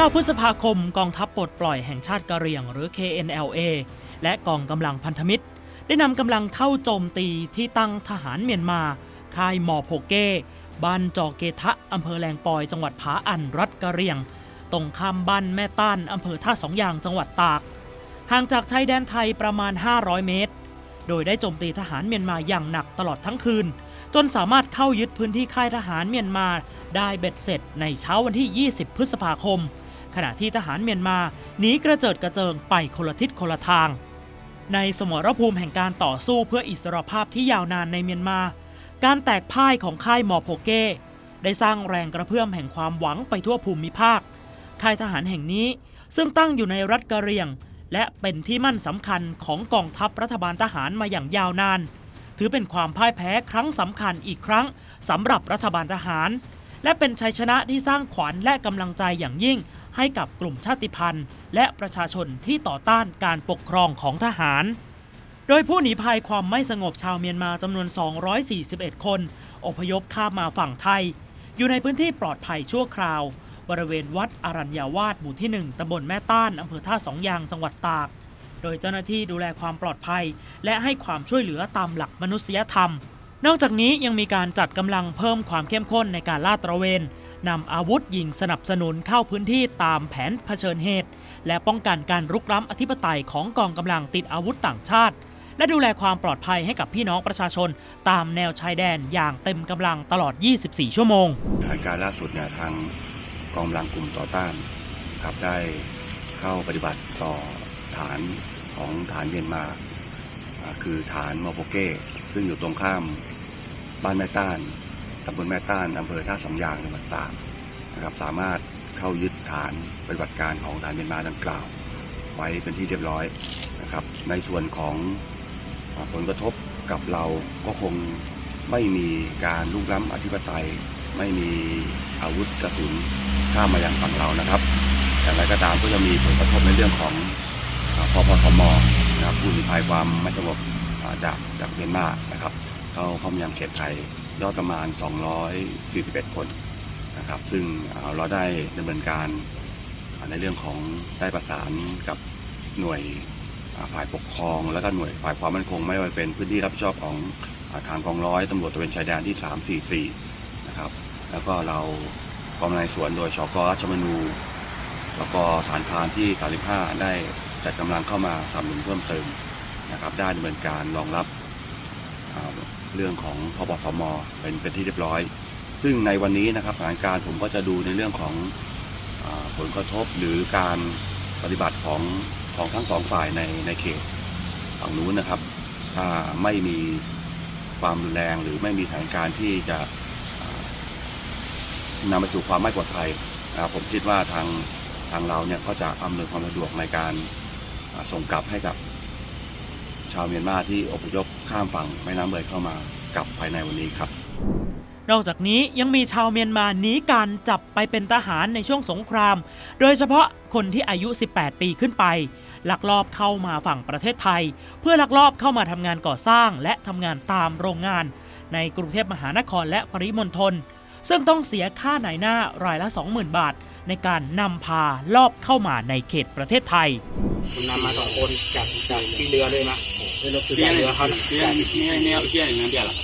9 พฤษภาคม กองทัพปลดปล่อยแห่งชาติกะเหรี่ยง หรือ KNLA และกองกำลังพันธมิตร ได้นำกำลังเข้าโจมตีที่ตั้งทหารเมียนมา ค่ายมอโพเก้บ้านจอเกทะอำเภอแลงปอยจังหวัดผาอันรัฐกะเหรี่ยง ตรงข้ามบ้านแม่ต้านอำเภอท่าสองยางจังหวัดตาก ห่างจากชายแดนไทยประมาณ 500 เมตร โดยได้โจมตีทหารเมียนมาอย่างหนักตลอดทั้งคืน จนสามารถเข้ายึดพื้นที่ค่ายทหารเมียนมาได้เบ็ดเสร็จในเช้าวันที่ 20 พฤษภาคม ขณะที่ทหารเมียนมาหนีกระเจิดกระเจิงไปคนละทิศคนละทาง ในสมรภูมิแห่งการต่อสู้เพื่ออิสรภาพที่ยาวนานในเมียนมา การแตกพ่ายของค่ายมอโพเก้ได้สร้างแรงกระเพื่อมแห่งความหวังไปทั่วภูมิภาค ค่ายทหารแห่งนี้ซึ่งตั้งอยู่ในรัฐกะเรียง และเป็นที่มั่นสำคัญของกองทัพรัฐบาลทหารมาอย่างยาวนาน ถือเป็นความพ่ายแพ้ครั้งสำคัญอีกครั้งสำหรับรัฐบาลทหาร และเป็นชัยชนะที่สร้างขวัญและกำลังใจอย่างยิ่ง ให้กับกลุ่มชาติพันธุ์ และประชาชนที่ต่อต้านการปกครองของทหาร โดยผู้หนีภัยความไม่สงบชาวเมียนมาจำนวน 241 คน อพยพข้ามมาฝั่งไทย อยู่ในพื้นที่ปลอดภัยชั่วคราว บริเวณวัดอารัญญาวาสหมู่ที่ 1ตำบลแม่ต้านอำเภอท่าสองยางจังหวัดตาก โดยเจ้าหน้าที่ดูแลความปลอดภัย และให้ความช่วยเหลือตามหลักมนุษยธรรมนอกจากนี้ยังมีการจัดกำลังเพิ่มความเข้มข้นในการลาดตระเวน นำอาวุธยิงสนับสนุนเข้าพื้นที่ตามแผนเผชิญเหตุ และป้องกันการรุกล้ำอธิปไตยของกองกำลังติดอาวุธต่างชาติ และดูแลความปลอดภัยให้กับพี่น้องประชาชน ตามแนวชายแดนอย่างเต็มกำลังตลอด 24 ชั่วโมงสถาการล่าสุดเนี่ยทางกองกำลังกลุ่มต่อต้านครับได้เข้าปฏิบัติต่อฐานของฐานเมียนมาอ่าคือฐานมอโปเก้ซึ่งอยู่ตรงข้ามบ้านแม่ต้าน ตำบลแม่ต้านอำเภอท่าสองยางจังหวัดตากนะครับ สามารถเข้ายึดฐานปฏิบัติการของฐานเมียนมาดังกล่าว ไว้เป็นที่เรียบร้อยนะครับ ในส่วนของผลกระทบกับเราก็คงไม่มีการลุกล้ำอธิปไตย ไม่มีอาวุธกระสุนข้ามมาอย่างฝั่งเรานะครับอย่างไรก็ตามก็จะมีผลกระทบในเรื่องของอ่าพสมนะครับผู้หนีภัยความไม่สงบจากจากเมียนมานะครับ เข้าเข้ามายังเขตไทย ยอดประมาณ 241 คนนะครับ ซึ่งเราได้ดำเนินการในเรื่องของได้ประสานกับหน่วยฝ่ายปกครอง และก็หน่วยฝ่ายความมั่นคง ไม่ว่าจะเป็นพื้นที่รับผิดชอบของทางกองร้อยตำรวจตระเวนชายแดนที่ 344 นะครับ แล้วก็เรากองในสวนโดยชกราชมนู แล้วก็ฐานพานที่ 35 ได้จัดกำลังเข้ามาสนับสนุนเพิ่มเติมนะครับ ได้ดำเนินการรองรับ เรื่องของพบสมเป็นเป็นที่เรียบร้อย ซึ่งในวันนี้นะครับสถานการณ์ผมก็จะดูในเรื่องของอผลกระทบหรือการปฏิบัติของของทั้งสองฝ่ายในในเขตฝั่งนู้นนะครับ ถ้าไม่มีความรุนแรงหรือไม่มีสถานการณ์ที่จะนำไปสู่ความไม่ปลอดภัยนะครับผมคิดว่าทางทางเราเนี่ยก็จะอำนวยความสะดวกในการส่งกลับให้กับ ชาวเมียนมาที่อพยพข้ามฝั่งแม่น้ำเลยเข้ามากลับภายในวันนี้ครับ นอกจากนี้ยังมีชาวเมียนมาหนีการจับไปเป็นทหารในช่วงสงคราม โดยเฉพาะคนที่อายุ 18 ปีขึ้นไป ลักลอบเข้ามาฝั่งประเทศไทย เพื่อลักลอบเข้ามาทำงานก่อสร้าง และทำงานตามโรงงาน ในกรุงเทพมหานครและปริมณฑลซึ่งต้องเสียค่าไหนหน้ารายละ 20,000 บาท ในการนำพาลอบเข้ามาในเขตประเทศไทย คุนำมาสองคนจากจากที่เรือเลยนะเรือเรือเขาเรือน่แนวเรืออย่างนั้เดียวหรอ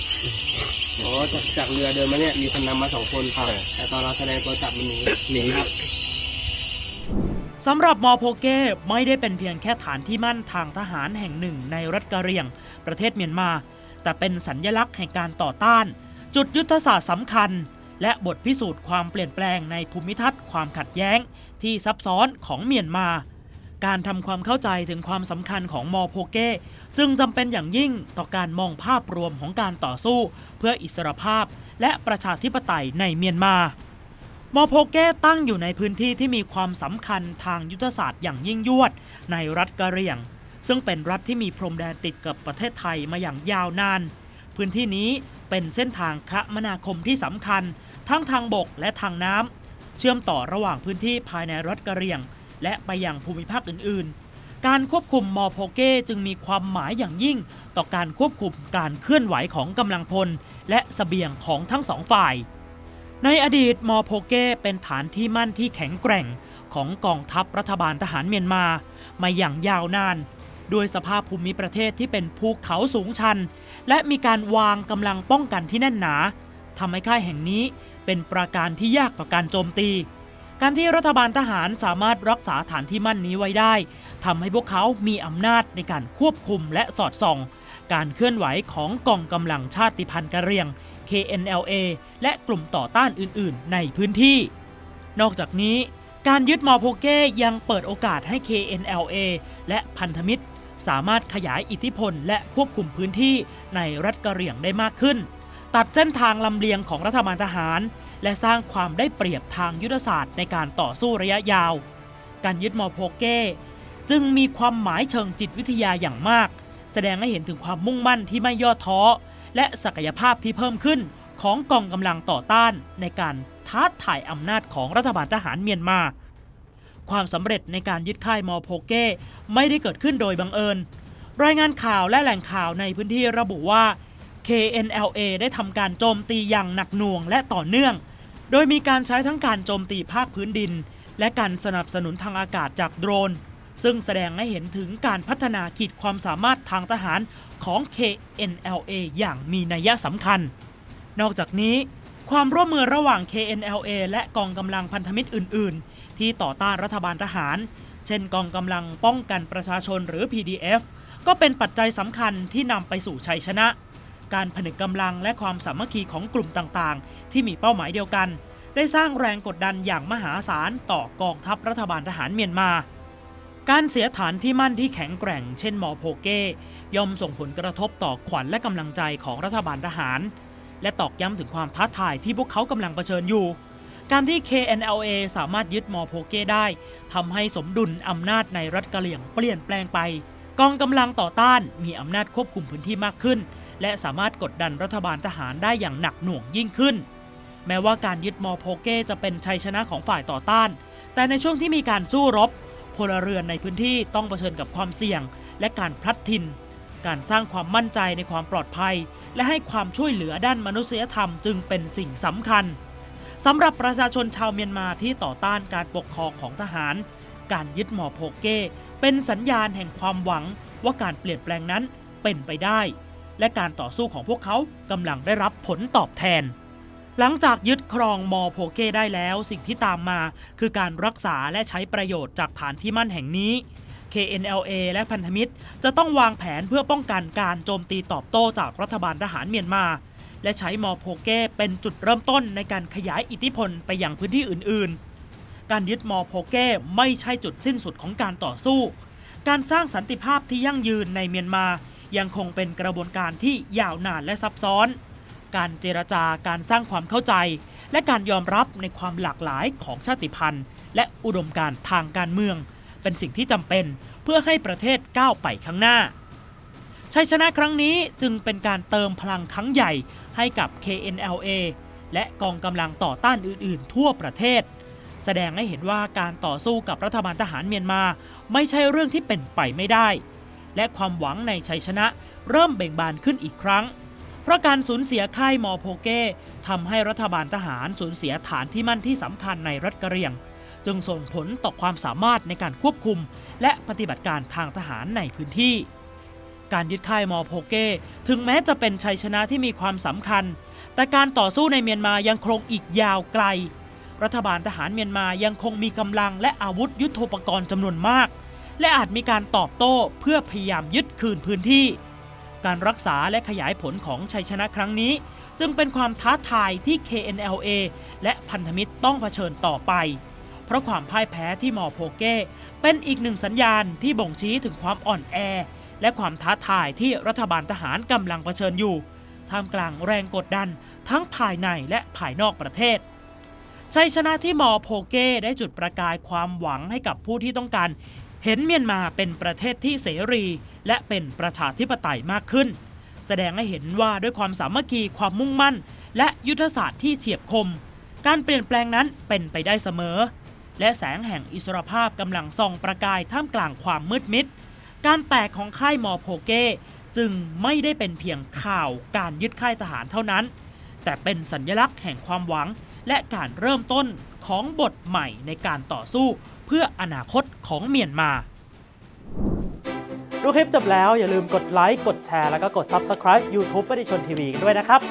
อ๋อจากจากเรือเดินมาเนี่ยมีคนนำมาสองคนครับแต่ตอนเราแสดงตัวจับมันหนีหนีครับสำหรับมอโพเก้ไม่ได้เป็นเพียงแค่ฐานที่มั่นทางทหารแห่งหนึ่งในรัฐกะเรียง ประเทศเมียนมา แต่เป็นสัญญลักษณ์แห่งการต่อต้าน จุดยุทธศาสตร์สำคัญ และบทพิสูจน์ความเปลี่ยนแปลงในภูมิทัศน์ความขัดแย้ง ที่ซับซ้อนของเมียนมา การทำความเข้าใจถึงความสำคัญของมอโพเก้จึงจำเป็นอย่างยิ่งต่อการมองภาพรวมของการต่อสู้ เพื่ออิสรภาพ และประชาธิปไตยในเมียนมามอโพเก้ตั้งอยู่ในพื้นที่ที่มีความสำคัญทางยุทธศาสตร์อย่างยิ่งยวด ในรัฐกะเหรี่ยง ซึ่งเป็นรัฐที่มีพรมแดนติดกับประเทศไทยมาอย่างยาวนาน พื้นที่นี้เป็นเส้นทางคมนาคมที่สำคัญ ทั้งทางบกและทางน้ำเชื่อมต่อระหว่างพื้นที่ภายในรัฐกะเหรี่ยง และไปยังภูมิภาคอื่นๆ การควบคุมมอโพเก้จึงมีความหมายอย่างยิ่ง ต่อการควบคุมการเคลื่อนไหวของกำลังพล และเสบียงของทั้งสองฝ่าย ในอดีตมอโพเก้เป็นฐานที่มั่นที่แข็งแกร่งของกองทัพรัฐบาลทหารเมียนมามาอย่างยาวนานด้วยสภาพภูมิประเทศที่เป็นภูเขาสูงชัน และมีการวางกำลังป้องกันที่แน่นหนาทำให้ค่ายแห่งนี้เป็นประการที่ยากต่อการโจมตี การที่รัฐบาลทหารสามารถรักษาฐานที่มั่นนี้ไว้ได้ทำให้พวกเขามีอำนาจในการควบคุมและสอดส่อง การเคลื่อนไหวของกองกำลังชาติพันธุ์กะเหรี่ยง KNLA และกลุ่มต่อต้านอื่น ๆ ในพื้นที่ นอกจากนี้ การยึดมอโพเก้ยังเปิดโอกาสให้ KNLA และพันธมิตร สามารถขยายอิทธิพลและควบคุมพื้นที่ในรัฐกะเหรี่ยงได้มากขึ้น ตัดเส้นทางลำเลียงของรัฐบาลทหาร และสร้างความได้เปรียบทางยุทธศาสตร์ในการต่อสู้ระยะยาว การยึดมอโพเก้จึงมีความหมายเชิงจิตวิทยาอย่างมาก แสดงให้เห็นถึงความมุ่งมั่นที่ไม่ย่อท้อ และศักยภาพที่เพิ่มขึ้นของกองกำลังต่อต้านในการท้าทายอำนาจของรัฐบาลทหารเมียนมา ความสำเร็จในการยึดค่ายมอโพเก้ไม่ได้เกิดขึ้นโดยบังเอิญ รายงานข่าวและแหล่งข่าวในพื้นที่ระบุว่า KNLA ได้ทำการโจมตีอย่างหนักหน่วงและต่อเนื่อง โดยมีการใช้ทั้งการโจมตีภาคพื้นดิน และการสนับสนุนทางอากาศจากโดรน ซึ่งแสดงให้เห็นถึงการพัฒนาขีดความสามารถทางทหารของ KNLA อย่างมีนัยสำคัญ นอกจากนี้ ความร่วมมือระหว่าง KNLA และกองกำลังพันธมิตรอื่น ๆ ที่ต่อต้านรัฐบาลทหาร เช่น กองกำลังป้องกันประชาชนหรือ PDF ก็เป็นปัจจัยสำคัญที่นำไปสู่ชัยชนะ การผนึกกำลังและความสามัคคีของกลุ่มต่างๆ ที่มีเป้าหมายเดียวกัน ได้สร้างแรงกดดันอย่างมหาศาลต่อกองทัพรัฐบาลทหารเมียนมา การเสียฐานที่มั่นที่แข็งแกร่ง เช่นมอโพเก้ย่อมส่งผลกระทบต่อขวัญและกำลังใจของรัฐบาลทหาร และตอกย้ำถึงความท้าทายที่พวกเขากำลังเผชิญอยู่การที่ KNLA สามารถยึดมอโพเก้ได้ทำให้สมดุลอำนาจในรัฐกะเหรี่ยงเปลี่ยนแปลงไป กองกำลังต่อต้านมีอำนาจควบคุมพื้นที่มากขึ้น และสามารถกดดันรัฐบาลทหารได้อย่างหนักหน่วงยิ่งขึ้น แม้ว่าการยึดมอโพเก้จะเป็นชัยชนะของฝ่ายต่อต้าน แต่ในช่วงที่มีการสู้รบพลเรือนในพื้นที่ต้องเผชิญกับความเสี่ยง และการพลัดถิ่น การสร้างความมั่นใจในความปลอดภัย และให้ความช่วยเหลือด้านมนุษยธรรมจึงเป็นสิ่งสำคัญสำหรับประชาชนชาวเมียนมาที่ต่อต้านการปกครองของทหาร การยึดมอโพเก้เป็นสัญญาณแห่งความหวังว่าการเปลี่ยนแปลงนั้นเป็นไปได้ และการต่อสู้ของพวกเขากำลังได้รับผลตอบแทน หลังจากยึดครองมอโพเก้ได้แล้วสิ่งที่ตามมา คือการรักษาและใช้ประโยชน์จากฐานที่มั่นแห่งนี้ KNLA และพันธมิตร จะต้องวางแผนเพื่อป้องกันการโจมตีตอบโต้จากรัฐบาลทหารเมียนมา และใช้มอโพเก้เป็นจุดเริ่มต้นในการขยายอิทธิพลไปยังพื้นที่อื่น ๆ การยึดมอโพเก้ไม่ใช่จุดสิ้นสุดของการต่อสู้ การสร้างสันติภาพที่ยั่งยืนในเมียนมา ยังคงเป็นกระบวนการที่ยาวนานและซับซ้อน การเจรจาการสร้างความเข้าใจ และการยอมรับในความหลากหลายของชาติพันธุ์ และอุดมการทางการเมือง เป็นสิ่งที่จำเป็นเพื่อให้ประเทศก้าวไปข้างหน้าชัยชนะครั้งนี้จึงเป็นการเติมพลังครั้งใหญ่ให้กับ KNLA และกองกำลังต่อต้านอื่น ๆ ทั่วประเทศ แสดงให้เห็นว่าการต่อสู้กับรัฐบาลทหารเมียนมา ไม่ใช่เรื่องที่เป็นไปไม่ได้ และความหวังในชัยชนะเริ่มเบ่งบานขึ้นอีกครั้ง เพราะการสูญเสียค่ายมอโพเก้ทำให้รัฐบาลทหารสูญเสียฐานที่มั่นที่สำคัญในรัฐกะเหรี่ยง จึงส่งผลต่อความสามารถในการควบคุม และปฏิบัติการทางทหารในพื้นที่ การยึดค่ายมอโพเก้ถึงแม้จะเป็นชัยชนะที่มีความสำคัญ แต่การต่อสู้ในเมียนมายังคงอีกยาวไกล รัฐบาลทหารเมียนมายังคงมีกำลังและอาวุธยุโทโธปกรณ์จำนวนมาก และอาจมีการตอบโต้เพื่อพยายามยึดคืนพื้นที่ การรักษาและขยายผลของชัยชนะครั้งนี้ จึงเป็นความท้าทายที่ KNLA และพันธมิตรต้องเผชิญต่อไป เพราะความพ่ายแพ้ที่มอโพเก้เป็นอีกหนึ่งสัญญาณที่บ่งชี้ถึงความอ่อนแอ และความท้าทายที่รัฐบาลทหารกำลังเผชิญอยู่ท่ามกลางแรงกดดันทั้งภายในและภายนอกประเทศชัยชนะที่มอโพเก้ได้จุดประกายความหวังให้กับผู้ที่ต้องการ เห็นเมียนมาเป็นประเทศที่เสรี และเป็นประชาธิปไตยมากขึ้น แสดงให้เห็นว่าด้วยความสามัคคีความมุ่งมั่น และยุทธศาสตร์ที่เฉียบคม การเปลี่ยนแปลงนั้นเป็นไปได้เสมอ และแสงแห่งอิสรภาพกำลังส่องประกายท่ามกลางความมืดมิด การแตกของค่ายมอโพเกจึงไม่ได้เป็นเพียงข่าวการยึดค่ายทหารเท่านั้นแแต่เป็นสัญลักษณ์แห่งความหวังและการเริ่มต้นของบทใหม่ในการต่อสู้ เพื่ออนาคตของเมียนมาดูคลิปจบแล้วอย่าลืมกดไลค์กดแชร์แล้วก็กด Subscribe YouTube ปฏิชนทีวีด้วยนะครับ